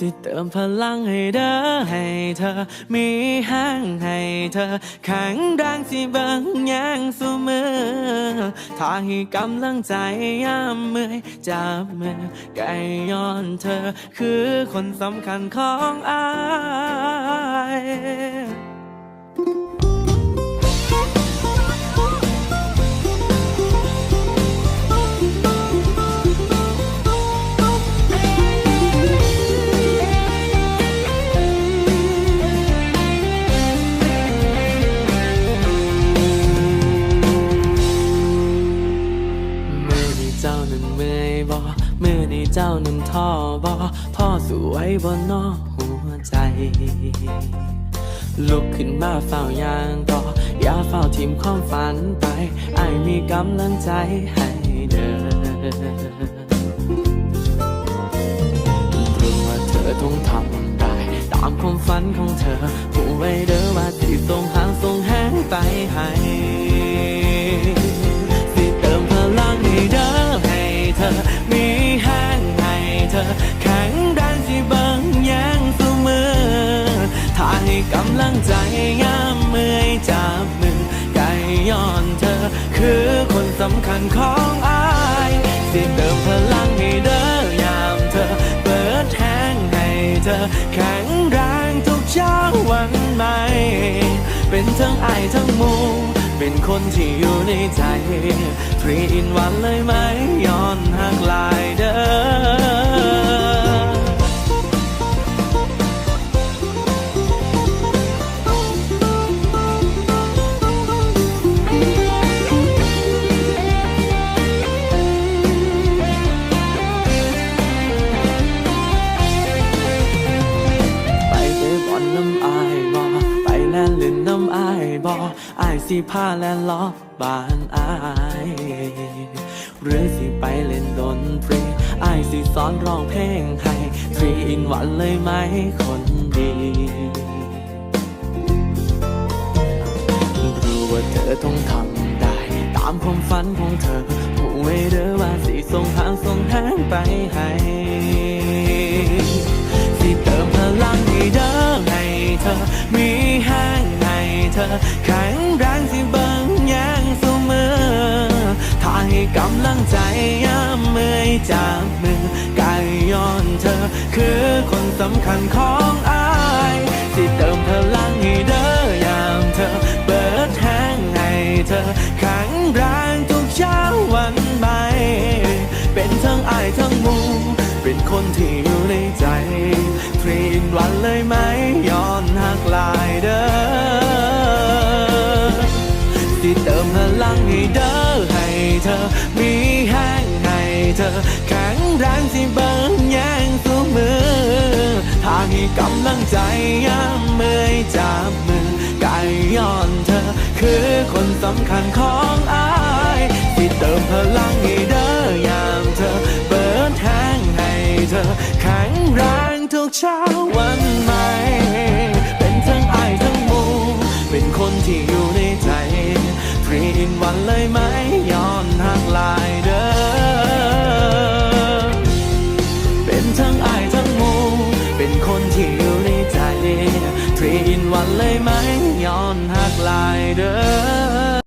สิเติมพลังให้เด้อให้เธอ มีแห้งให้เธอแข็งแรงสิเบิ่งแย่งสู้มือถ้าให้กำลังใจยามเมื่อยจับมือไก่ย้อนเธอ คือคนสำคัญของอาย มื่อนี้เจ้านั้นท้อบ่ท้อสวยบ่นอหัวใจ ลุกขึ้นมาเฝ้ายางต่ออย่าเฝ้าทิมความฝันไปไอ้มีกำลังใจให้เดินรู้ว่าเธอต้องทำได้ ตามความฝันของเธอผู้ไว้เด้อว่า มีแห้งให้เธอแข็งแรงสิเบิงแย่งเสมอถ้าให้กำลังใจยามเมื่อยจับมือไก่ย้อนเธอ คือคนสำคัญของอายสิเติมพลังให้เด้อยามเธอ เปิดแห้งให้เธอ แข็งแรงทุกเช้าวันใหม่เป็นทั้งอายทั้งมูเป็นคนที่อยู่ในใจทรีอินวันเลยไหมย้อน บออายสิพาแล่นล้อบบานอายหรือสิไปเล่นดนตรีอายสิสอนร้องเพลงให้ทรีอินวันเลยไหมคนดีรู้ว่าเธอต้องทำได้ ตามความฝันของเธอผู้ไว้เด้อว่าสิส่งทางส่งแหงไปให้สิเติมพลังให้เด้อให้เธอมี เธอแข็งแรงสิเบิ่งแย่งเสมอถ้าให้กำลังใจยามเมื่อยจากมือก่ย้อนเธอ คือคนสำคัญของอายสิเติมพลังให้เด้อยามเธอ เปิดแห้งให้เธอแข็งแรงทุกเช้าวันใหม่เป็นทั้งอายทั้งมูเป็นคนที่ เธอ มีแห้งให้เธอแข็งแรงสิเบิ่งแย่งสู้มือถ้าให้กำลังใจยามเมื่อยจับมือไก่ย้อนเธอ คือคนสำคัญของอายสิเติมพลังให้เด้อยามเธอเปิดแห้งให้เธอแข็งแรงทุกเช้าวันใหม่ วันเลยไหมย้อนหักหลายเด้อ